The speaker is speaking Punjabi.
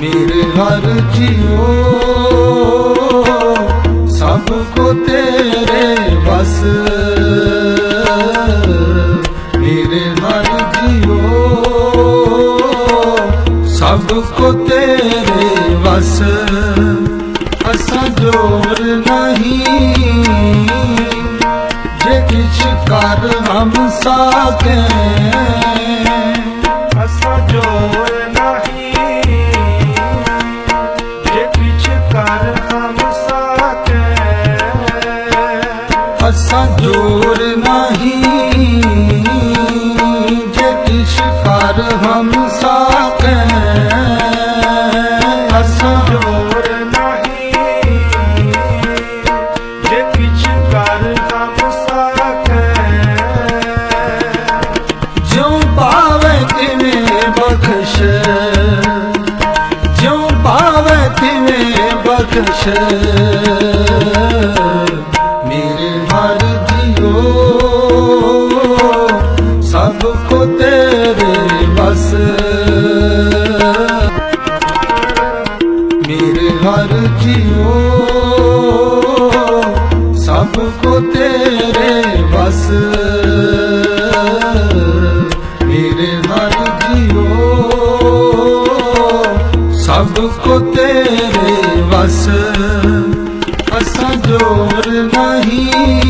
ਮੇਰੇ ਹਰ ਜੀਓ, ਸਭ ਕੋ ਤੇਰੇ ਵਸ। ਮੇਰੇ ਹਰ ਜੀਓ, ਸਭ ਕੋ ਤੇਰੇ ਵਸ। ਅਸਾਂ ਜੋਰ ਨਹੀਂ, ਜੇ ਕਿਛ ਕਰ ਹਮ ਸਾਕੇ ਅਸਾਂ ਜੋਰ ਨਹੀਂ, ਜੇ ਕਿਛ ਕਰ ਹਮ ਸਾਕੇ ਅਸਾਂ ਜੋਰ ਨਹੀਂ, ਜੇ ਕਿਛ ਕਰ ਹਮ ਸਾਕੇ ਜਿਉ ਪਾਵੇ ਤਿਵੇਂ ਬਖਸ਼, ਜਿਉ ਪਾਵੇ ਤਿਵੇਂ ਬਖਸ਼ ਸਭ ਕੋ ਤੇਰੇ ਵਸ ਮੇਰੇ ਹਰ ਜੀਓ ਸਭ ਕੋ ਤੇਰੇ ਵਸ ਮੇਰੇ ਹਰ ਜੀਓ ਸਭ ਕੋ ਤੇਰੇ ਵਸ ਅਸਾਂ ਜੋਰ ਨਹੀਂ